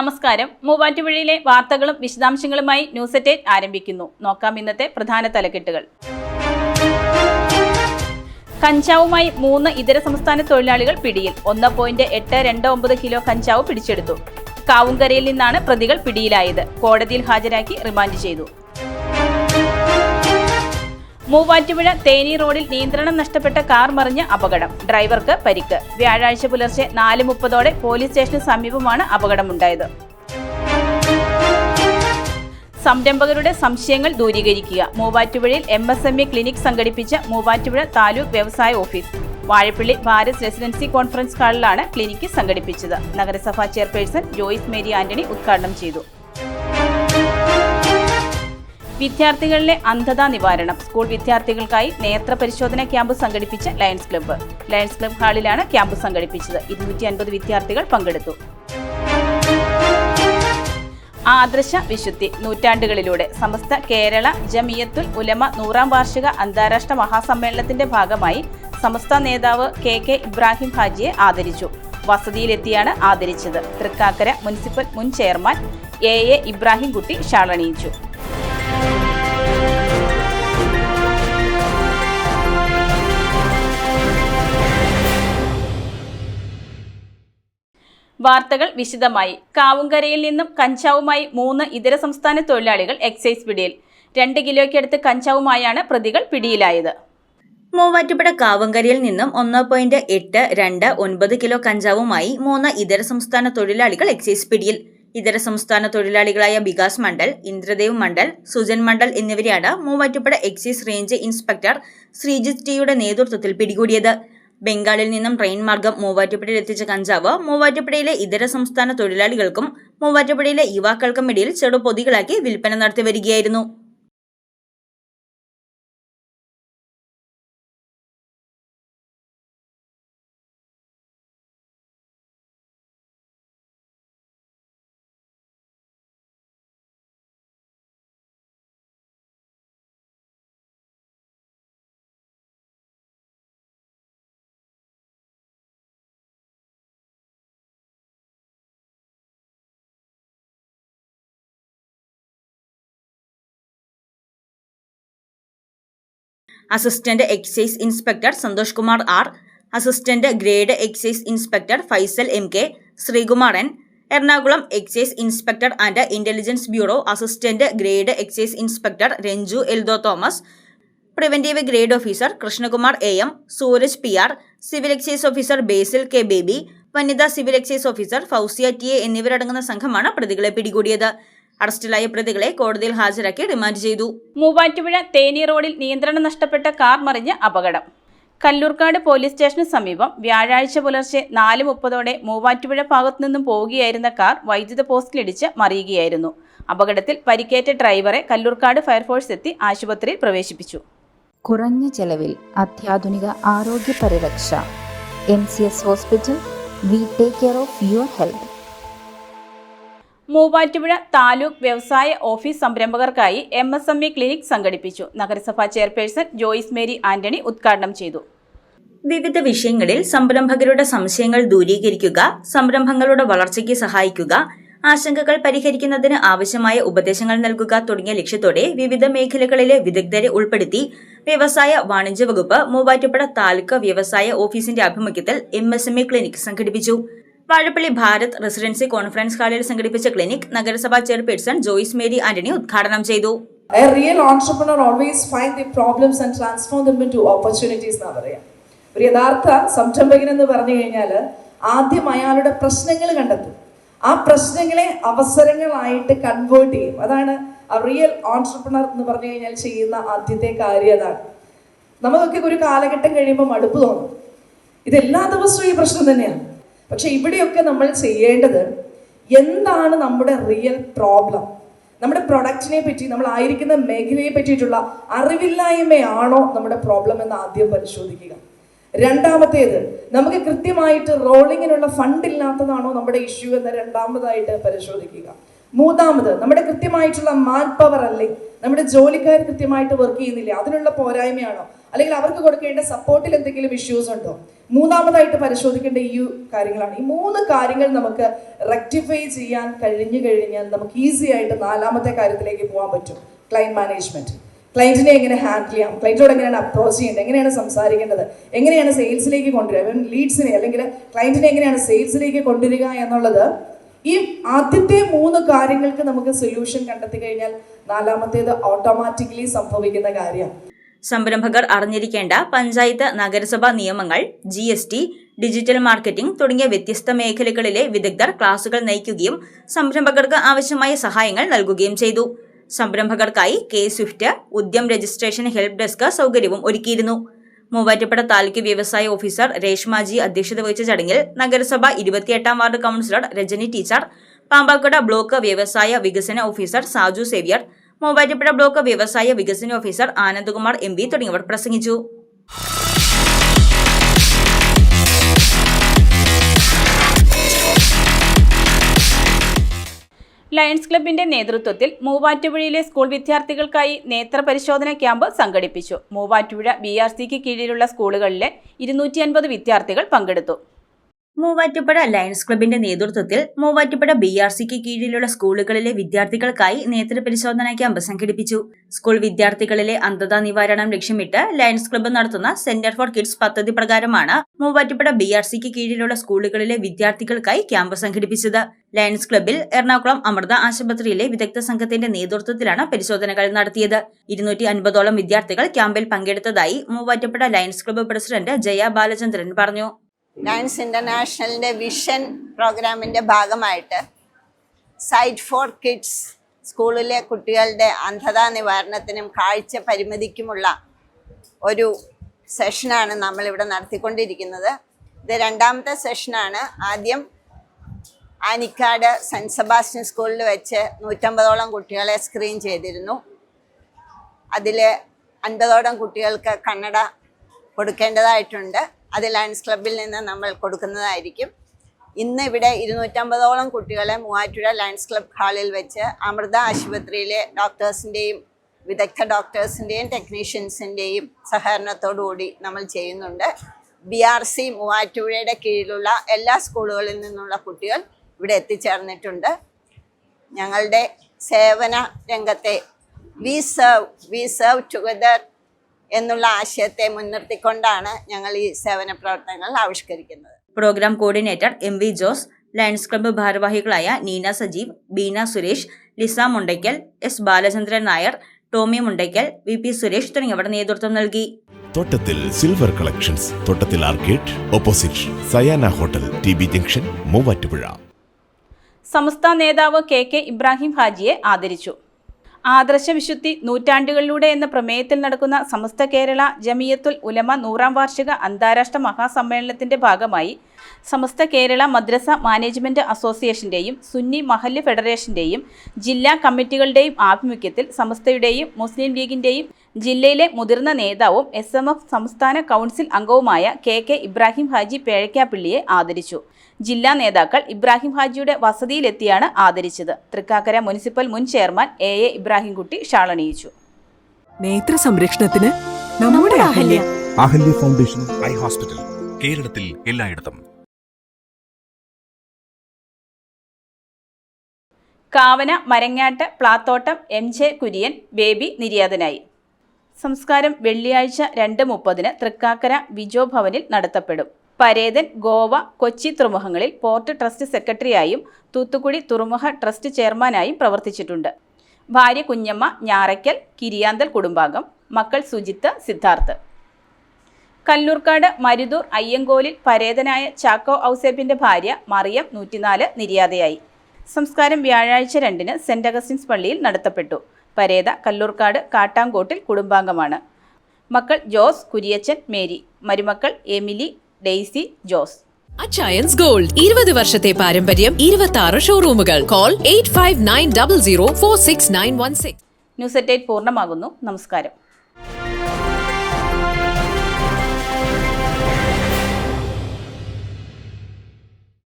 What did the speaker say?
നമസ്കാരം. മൂവാറ്റുപുഴയിലെ വാർത്തകളും വിശദാംശങ്ങളുമായി ന്യൂസ് എറ്റേറ്റ് ആരംഭിക്കുന്നു. നോക്കാം ഇന്നത്തെ പ്രധാന തലക്കെട്ടുകൾ. കഞ്ചാവുമായി മൂന്ന് ഇതര സംസ്ഥാന തൊഴിലാളികൾ പിടിയിൽ. ഒന്ന് പോയിന്റ് എട്ട് രണ്ട് ഒമ്പത് കിലോ കഞ്ചാവ് പിടിച്ചെടുത്തു. കാവുങ്കരയിൽ നിന്നാണ് പ്രതികൾ പിടിയിലായത്. കോടതിയിൽ ഹാജരാക്കി റിമാൻഡ് ചെയ്തു. മൂവാറ്റുപുഴ തേനി റോഡിൽ നിയന്ത്രണം നഷ്ടപ്പെട്ട കാർ മറിഞ്ഞ് അപകടം. ഡ്രൈവർക്ക് പരിക്ക്. വ്യാഴാഴ്ച പുലർച്ചെ നാല് മുപ്പതോടെ പോലീസ് സ്റ്റേഷന് സമീപമാണ് അപകടമുണ്ടായത്. സംരംഭകരുടെ സംശയങ്ങൾ ദൂരീകരിക്കുക. മൂവാറ്റുപുഴയിൽ M S M E clinic സംഘടിപ്പിച്ച മൂവാറ്റുപുഴ താലൂക്ക് വ്യവസായ office. Vazhappilly Bharat residency conference ഹാളിലാണ് clinic സംഘടിപ്പിച്ചത്. നഗരസഭാ ചെയർപേഴ്സൺ ജോയിസ് മേരി ആന്റണി ഉദ്ഘാടനം ചെയ്തു. വിദ്യാർത്ഥികളിലെ അന്ധതാ നിവാരണം. സ്കൂൾ വിദ്യാർത്ഥികൾക്കായി നേത്ര പരിശോധന ക്യാമ്പ് സംഘടിപ്പിച്ച ലയൺസ് ക്ലബ്ബ് ലയൺസ് ക്ലബ്ബ് ഹാളിലാണ് ക്യാമ്പ് സംഘടിപ്പിച്ചത്. ഇരുന്നൂറ്റി അൻപത് വിദ്യാർത്ഥികൾ പങ്കെടുത്തു. ആദർശ വിശുദ്ധി നൂറ്റാണ്ടുകളിലൂടെ സമസ്ത കേരള ജമിയത്തുൽ ഉലമ നൂറാം വാർഷിക അന്താരാഷ്ട്ര മഹാസമ്മേളനത്തിന്റെ ഭാഗമായി സമസ്ത നേതാവ് കെ കെ ഇബ്രാഹിം ഹാജിയെ ആദരിച്ചു. വസതിയിലെത്തിയാണ് ആദരിച്ചത്. തൃക്കാക്കര മുനിസിപ്പൽ മുൻ chairman A A Ibrahim Kutty ഷാളണിയിച്ചു വാർത്തകൾ വിശദമായി. കാവുങ്കരയിൽ നിന്നും കഞ്ചാവുമായി മൂന്ന് ഇതര സംസ്ഥാന തൊഴിലാളികൾ എക്സൈസ് പിടിയിൽ. രണ്ട് കിലോയ്ക്കടുത്ത് കഞ്ചാവുമായാണ് പ്രതികൾ പിടിയിലായത്. മൂവാറ്റുപുഴ കാവങ്കരയിൽ നിന്നും ഒന്ന് പോയിന്റ് എട്ട് രണ്ട് ഒൻപത് കിലോ കഞ്ചാവുമായി മൂന്ന് ഇതര സംസ്ഥാന തൊഴിലാളികൾ എക്സൈസ് പിടിയിൽ. ഇതര സംസ്ഥാന തൊഴിലാളികളായ വികാസ് മണ്ഡൽ ഇന്ദ്രദേവ് മണ്ഡൽ സുജൻ മണ്ഡൽ എന്നിവരെയാണ് Muvattupuzha excise range inspector Sreejith ടിയുടെ നേതൃത്വത്തിൽ പിടികൂടിയത്. ബംഗാളിൽ നിന്നും ട്രെയിൻ മാർഗം മൂവാറ്റുപുഴയിൽ എത്തിച്ച കഞ്ചാവ് മൂവാറ്റുപുഴയിലെ ഇതര സംസ്ഥാന തൊഴിലാളികൾക്കും മൂവാറ്റുപുഴയിലെ യുവാക്കൾക്കും ഇടയിൽ ചെറുപൊതികളാക്കി വിൽപ്പന നടത്തി വരികയായിരുന്നു. Assistant excise inspector Santhosh Kumar R assistant grade excise inspector Faisal M K Sreekumaran Ernakulam excise inspector and intelligence bureau assistant grade excise inspector Ranju Eldho Thomas preventive grade officer Krishnakumar A M Sooraj P R civil excise officer Basil K Baby വനിതാ civil excise officer Fousiya T A എന്നിവരടങ്ങുന്ന സംഘമാണ് പ്രതികളെ പിടികൂടിയത്. അറസ്റ്റിലായ പ്രതികളെ കോടതിയിൽ ഹാജരാക്കി remand ചെയ്തു. മൂവാറ്റുപുഴ തേനി റോഡിൽ നിയന്ത്രണം നഷ്ടപ്പെട്ട കാർ മറിഞ്ഞ് അപകടം. കല്ലൂർക്കാട് പോലീസ് സ്റ്റേഷന് സമീപം വ്യാഴാഴ്ച പുലർച്ചെ നാല് മുപ്പതോടെ മൂവാറ്റുപുഴ ഭാഗത്തു നിന്നും പോവുകയായിരുന്ന കാർ വൈദ്യുത പോസ്റ്റിലിടിച്ച് മറിയുകയായിരുന്നു. അപകടത്തിൽ പരിക്കേറ്റ ഡ്രൈവറെ കല്ലൂർക്കാട് ഫയർഫോഴ്സ് എത്തി ആശുപത്രിയിൽ പ്രവേശിപ്പിച്ചു. കുറഞ്ഞ ചെലവിൽ അത്യാധുനിക ആരോഗ്യ പരിരക്ഷ. M C S hospital. We take care of your health. Muvattupuzha taluk വ്യവസായ office സംരംഭകർക്കായി M S M E clinic സംഘടിപ്പിച്ചു. നഗരസഭാ ചെയർപേഴ്സൺ ജോയിസ് മേരി ആന്റണി ഉദ്ഘാടനം ചെയ്തു. വിവിധ വിഷയങ്ങളിൽ സംരംഭകരുടെ സംശയങ്ങൾ ദൂരീകരിക്കുക സംരംഭങ്ങളുടെ വളർച്ചയ്ക്ക് സഹായിക്കുക ആശങ്കകൾ പരിഹരിക്കുന്നതിന് ആവശ്യമായ ഉപദേശങ്ങൾ നൽകുക തുടങ്ങിയ ലക്ഷ്യത്തോടെ വിവിധ മേഖലകളിലെ വിദഗ്ധരെ ഉൾപ്പെടുത്തി വ്യവസായ വാണിജ്യ വകുപ്പ് മൂവാറ്റുപുഴ താലൂക്ക് വ്യവസായ ഓഫീസിന്റെ ആഭിമുഖ്യത്തിൽ എം എസ് എം ക്ലിനിക് സംഘടിപ്പിച്ചു. വാഴപ്പള്ളി ഭാരത് റെസിഡൻസി കോൺഫറൻസ് ഹാളിൽ സംഘടിപ്പിച്ച ക്ലിനിക് നഗരസഭാ ചെയർപേഴ്സൺ ജോയിസ് മേരി ആന്റണി ഉദ്ഘാടനം ചെയ്തു. A real entrepreneur always find the problems and transform them into opportunities എന്നാ പറയാം. ഒരു യഥാർത്ഥ സംരംഭകൻ എന്ന് പറഞ്ഞു കഴിഞ്ഞാൽ ആദ്യം അയാളുടെ പ്രശ്നങ്ങൾ കണ്ടെത്തും. ആ പ്രശ്നങ്ങളെ അവസരങ്ങളായിട്ട് കൺവേർട്ട് ചെയ്യും. അതാണ് റിയൽ ഓൺട്രപ്രണർ എന്ന് പറഞ്ഞു കഴിഞ്ഞാൽ ചെയ്യുന്ന ആദ്യത്തെ കാര്യം അതാണ്. നമുക്കൊക്കെ ഒരു കാലഘട്ടം കഴിയുമ്പോൾ മടുപ്പ് തോന്നും. ഇത് എല്ലാ ദിവസവും ഈ പ്രശ്നം തന്നെയാണ്. പക്ഷെ ഇവിടെയൊക്കെ നമ്മൾ ചെയ്യേണ്ടത് എന്താണ് നമ്മുടെ റിയൽ പ്രോബ്ലം നമ്മുടെ പ്രൊഡക്റ്റിനെ പറ്റി നമ്മൾ ആയിരിക്കുന്ന മേഖലയെ പറ്റിയിട്ടുള്ള അറിവില്ലായ്മയാണോ നമ്മുടെ പ്രോബ്ലം എന്ന് ആദ്യം പരിശോധിക്കുക. രണ്ടാമത്തേത് നമുക്ക് കൃത്യമായിട്ട് റോളിങ്ങിനുള്ള ഫണ്ട് ഇല്ലാത്തതാണോ നമ്മുടെ ഇഷ്യൂ എന്ന് രണ്ടാമതായിട്ട് പരിശോധിക്കുക. മൂന്നാമത് നമ്മുടെ കൃത്യമായിട്ടുള്ള മാൻ പവർ അല്ലേ? നമ്മുടെ ജോലിക്കാർ കൃത്യമായിട്ട് വർക്ക് ചെയ്യുന്നില്ല? അതിനുള്ള പോരായ്മയാണോ? അല്ലെങ്കിൽ അവർക്ക് കൊടുക്കേണ്ട സപ്പോർട്ടിൽ എന്തെങ്കിലും ഇഷ്യൂസ് ഉണ്ടോ? മൂന്നാമതായിട്ട് പരിശോധിക്കേണ്ട ഈ കാര്യങ്ങളാണ്. ഈ മൂന്ന് കാര്യങ്ങൾ നമുക്ക് റെക്ടിഫൈ ചെയ്യാൻ കഴിഞ്ഞു കഴിഞ്ഞാൽ നമുക്ക് ഈസി ആയിട്ട് നാലാമത്തെ കാര്യത്തിലേക്ക് പോകാൻ പറ്റും. ക്ലൈന്റ് മാനേജ്മെന്റ് ക്ലയന്റിനെ എങ്ങനെ ഹാൻഡിൽ ചെയ്യാം? ക്ലയന്റിനോട് എങ്ങനെയാണ് അപ്രോച്ച് ചെയ്യേണ്ടത്? എങ്ങനെയാണ് സംസാരിക്കേണ്ടത്? എങ്ങനെയാണ് സെയിൽസിലേക്ക് കൊണ്ടുവരിക? ലീഡ്സിനെ അല്ലെങ്കിൽ ക്ലയന്റിനെ എങ്ങനെയാണ് സെയിൽസിലേക്ക് കൊണ്ടുവരിക എന്നുള്ളത് ഈ ആദ്യത്തെ മൂന്ന് കാര്യങ്ങൾക്ക് നമുക്ക് സൊല്യൂഷൻ കണ്ടെത്തി കഴിഞ്ഞാൽ നാലാമത്തേത് ഓട്ടോമാറ്റിക്കലി സംഭവിക്കുന്ന കാര്യമാണ്. സംരംഭകർ അറിഞ്ഞിരിക്കേണ്ട പഞ്ചായത്ത് നഗരസഭാ നിയമങ്ങൾ G S T digital marketing തുടങ്ങിയ വ്യത്യസ്ത മേഖലകളിലെ വിദഗ്ധർ ക്ലാസുകൾ നയിക്കുകയും സംരംഭകർക്ക് ആവശ്യമായ സഹായങ്ങൾ നൽകുകയും ചെയ്തു. സംരംഭകർക്കായി K swift Udyam registration help desk സൗകര്യവും ഒരുക്കിയിരുന്നു. മൂവാറ്റുപുഴ താലൂക്ക് വ്യവസായ ഓഫീസർ രേഷ്മാജി അധ്യക്ഷത വഹിച്ച ചടങ്ങിൽ നഗരസഭ ഇരുപത്തിയെട്ടാം ward councillor Rajani teacher Pampakuda block വ്യവസായ വികസന officer Saju Xavier Muvattupuzha block വ്യവസായ വികസന ഓഫീസർ ആനന്ദകുമാർ എം പി തുടങ്ങിയവർ പ്രസംഗിച്ചു. ലയൺസ് ക്ലബിന്റെ നേതൃത്വത്തിൽ മൂവാറ്റുപുഴയിലെ സ്കൂൾ വിദ്യാർത്ഥികൾക്കായി നേത്ര പരിശോധന ക്യാമ്പ് സംഘടിപ്പിച്ചു. മൂവാറ്റുപുഴ ബി ആർ സിക്ക് കീഴിലുള്ള സ്കൂളുകളിലെ ഇരുന്നൂറ്റി വിദ്യാർത്ഥികൾ പങ്കെടുത്തു. മൂവാറ്റുപുഴ ലയൺസ് ക്ലബിന്റെ നേതൃത്വത്തിൽ മൂവാറ്റുപുഴ ബി ആർ സിക്ക് കീഴിലുള്ള സ്കൂളുകളിലെ വിദ്യാർത്ഥികൾക്കായി നേത്രപരിശോധന ക്യാമ്പ് സംഘടിപ്പിച്ചു. സ്കൂൾ വിദ്യാർത്ഥികളിലെ അന്ധത നിവാരണം ലക്ഷ്യമിട്ട് ലയൺസ് ക്ലബ്ബ് നടത്തുന്ന സെന്റർ ഫോർ കിഡ്സ് പദ്ധതി പ്രകാരമാണ് മൂവാറ്റുപുഴ ബി ആർ സിക്ക് കീഴിലുള്ള സ്കൂളുകളിലെ വിദ്യാർത്ഥികൾക്കായി ക്യാമ്പ് സംഘടിപ്പിച്ചത്. ലയൺസ് ക്ലബ്ബിൽ എറണാകുളം അമൃത ആശുപത്രിയിലെ വിദഗ്ധ സംഘത്തിന്റെ നേതൃത്വത്തിലാണ് പരിശോധനകൾ നടത്തിയത്. ഇരുന്നൂറ്റി അൻപതോളം വിദ്യാർത്ഥികൾ ക്യാമ്പിൽ പങ്കെടുത്തതായി Muvattupuzha lions club president Jaya Balachandran പറഞ്ഞു. ലയൺസ് ഇന്റർനാഷണലിന്റെ വിഷൻ പ്രോഗ്രാമിന്റെ ഭാഗമായിട്ട് സൈറ്റ് ഫോർ കിഡ്സ് സ്കൂളിലെ കുട്ടികളുടെ അന്ധതാ നിവാരണത്തിനും കാഴ്ച പരിമിതിക്കുമുള്ള ഒരു സെഷനാണ് നമ്മളിവിടെ നടത്തിക്കൊണ്ടിരിക്കുന്നത്. ഇത് രണ്ടാമത്തെ സെഷനാണ് ആദ്യം ആനിക്കാട് സെന്റ് സെബാസ്റ്റ്യൻ സ്കൂളിൽ വെച്ച് നൂറ്റമ്പതോളം കുട്ടികളെ സ്ക്രീൻ ചെയ്തിരുന്നു. അതിൽ അൻപതോളം കുട്ടികൾക്ക് കണ്ണട കൊടുക്കേണ്ടതായിട്ടുണ്ട്. അത് ലയൺസ് ക്ലബിൽ നിന്ന് നമ്മൾ കൊടുക്കുന്നതായിരിക്കും. ഇന്ന് ഇവിടെ ഇരുന്നൂറ്റമ്പതോളം കുട്ടികളെ മൂവാറ്റുപുഴ ലയൺസ് ക്ലബ് ഹാളിൽ വെച്ച് അമൃത ആശുപത്രിയിലെ ഡോക്ടേഴ്സിന്റെയും വിദഗ്ധ ഡോക്ടേഴ്സിന്റെയും ടെക്നീഷ്യൻസിന്റെയും സഹകരണത്തോടുകൂടി നമ്മൾ ചെയ്യുന്നുണ്ട്. ബി ആർ സി മൂവാറ്റുപുഴയുടെ കീഴിലുള്ള എല്ലാ സ്കൂളുകളിൽ നിന്നുള്ള കുട്ടികൾ ഇവിടെ എത്തിച്ചേർന്നിട്ടുണ്ട്. ഞങ്ങളുടെ സേവന രംഗത്തെ we serve we serve together എന്നുള്ള ആശയത്തെ മുൻനിർത്തിക്കൊണ്ടാണ് ഞങ്ങൾ ഈ സേവന പ്രവർത്തനങ്ങൾ ആവിഷ്കരിക്കുന്നത്. Programme coordinator M V Jose lions club ഭാരവാഹികളായ Neena Sajeev Beena Suresh Lisa Mundackal S Balachandran Nair Tomy Mundackal V P Suresh തുടങ്ങിയവർ നേതൃത്വം നൽകി. Thottathil silver collections Thottathil arcade opposite Sayana hotel T B junction Muvattupuzha. Samastha നേതാവ് K K Ibrahim ഹാജിയെ ആദരിച്ചു. ആദർശ വിശുദ്ധി നൂറ്റാണ്ടുകളിലൂടെ എന്ന പ്രമേയത്തിൽ നടക്കുന്ന സമസ്ത കേരള ജമിയത്തുൽ ഉലമ നൂറാം വാർഷിക അന്താരാഷ്ട്ര മഹാസമ്മേളനത്തിന്റെ ഭാഗമായി സമസ്ത കേരള മദ്രസ മാനേജ്മെന്റ് അസോസിയേഷന്റെയും സുന്നി മഹല്ല് ഫെഡറേഷന്റെയും ജില്ലാ കമ്മിറ്റികളുടെയും ആഭിമുഖ്യത്തിൽ സമസ്തയുടെയും മുസ്ലിം ലീഗിന്റെയും ജില്ലയിലെ മുതിർന്ന നേതാവും എസ് എം എഫ് സംസ്ഥാന കൗൺസിൽ അംഗവുമായ കെ കെ ഇബ്രാഹിം ഹാജി പേഴയ്ക്കാപ്പിള്ളിയെ ആദരിച്ചു. ജില്ലാ നേതാക്കൾ ഇബ്രാഹിം ഹാജിയുടെ വസതിയിലെത്തിയാണ് ആദരിച്ചത്. തൃക്കാക്കര മുനിസിപ്പൽ മുൻ ചെയർമാൻ എ എ ഇബ്രാഹിംകുട്ടി ഷാളണിയിച്ചു. നേത്ര സംരക്ഷണത്തിന് നമ്മുടെ Ahalya. Ahalya foundation eye hospital കേരളത്തിൽ എല്ലായിടത്തും. Kavana Marangattu Plathottam M J Kurian baby നിര്യാതനായി. സംസ്കാരം വെള്ളിയാഴ്ച രണ്ട് മുപ്പതിന് തൃക്കാക്കര വിജോ ഭവനിൽ നടത്തപ്പെടും. പരേതൻ ഗോവ കൊച്ചി തുറമുഖങ്ങളിൽ പോർട്ട് ട്രസ്റ്റ് സെക്രട്ടറിയായും തൂത്തുക്കുടി തുറമുഖ ട്രസ്റ്റ് ചെയർമാനായും പ്രവർത്തിച്ചിട്ടുണ്ട്. ഭാര്യ കുഞ്ഞമ്മ ഞാറയ്ക്കൽ കിരിയാന്തൽ കുടുംബാംഗം മക്കൾ സുജിത്ത് സിദ്ധാർത്ഥ്. കല്ലൂർക്കാട് മരുതൂർ അയ്യങ്കോലിൽ പരേതനായ ചാക്കോ ഔസേപ്പിന്റെ ഭാര്യ മറിയം നൂറ്റിനാല് നിര്യാതയായി. സംസ്കാരം വ്യാഴാഴ്ച രണ്ടിന് സെന്റ് അഗസ്റ്റിൻസ് പള്ളിയിൽ നടത്തപ്പെട്ടു. പരേത കല്ലൂർക്കാട് കാട്ടാങ്കോട്ടിൽ കുടുംബാംഗമാണ്. മക്കൾ ജോസ് കുരിയച്ചൻ മേരി. മരുമക്കൾ Emily Daisy Jose. Achayans gold. ഇരുപത് വർഷത്തെ പാരമ്പര്യം ഇരുപത്തി ആറ് ഷോറൂമുകൾ. Call eight five nine double zero four six nine one six. News at പൂർണമാകുന്നു. നമസ്കാരം.